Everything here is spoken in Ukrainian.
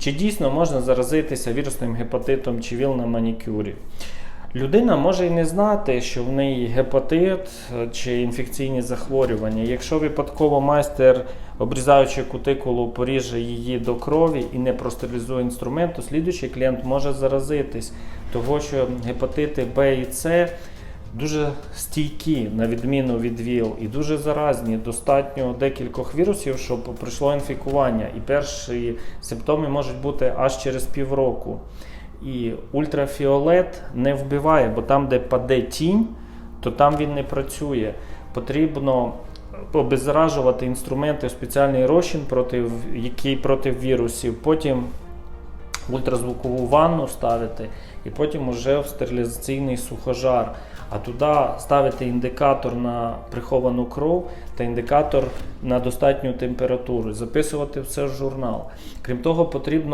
Чи дійсно можна заразитися вірусним гепатитом чи ВІЛ на манікюрі? Людина може і не знати, що в неї гепатит е, чи інфекційні захворювання. Якщо випадково майстер, обрізаючи кутикулу, поріже її до крові і не простерилізує інструмент, то слідуючий клієнт може заразитись, того що гепатити Б і С дуже стійкі, на відміну від ВІЛ, і дуже заразні. Достатньо декількох вірусів, щоб пройшло інфікування. І перші симптоми можуть бути аж через півроку. І ультрафіолет не вбиває, бо там, де паде тінь, то там він не працює. Потрібно обеззаражувати інструменти в спеціальний розчин, проти, який проти вірусів. Потім ультразвукову ванну ставити, і потім уже в стерилізаційний сухожар. А туди ставити індикатор на приховану кров та індикатор на достатню температуру, записувати все в журнал. Крім того, потрібно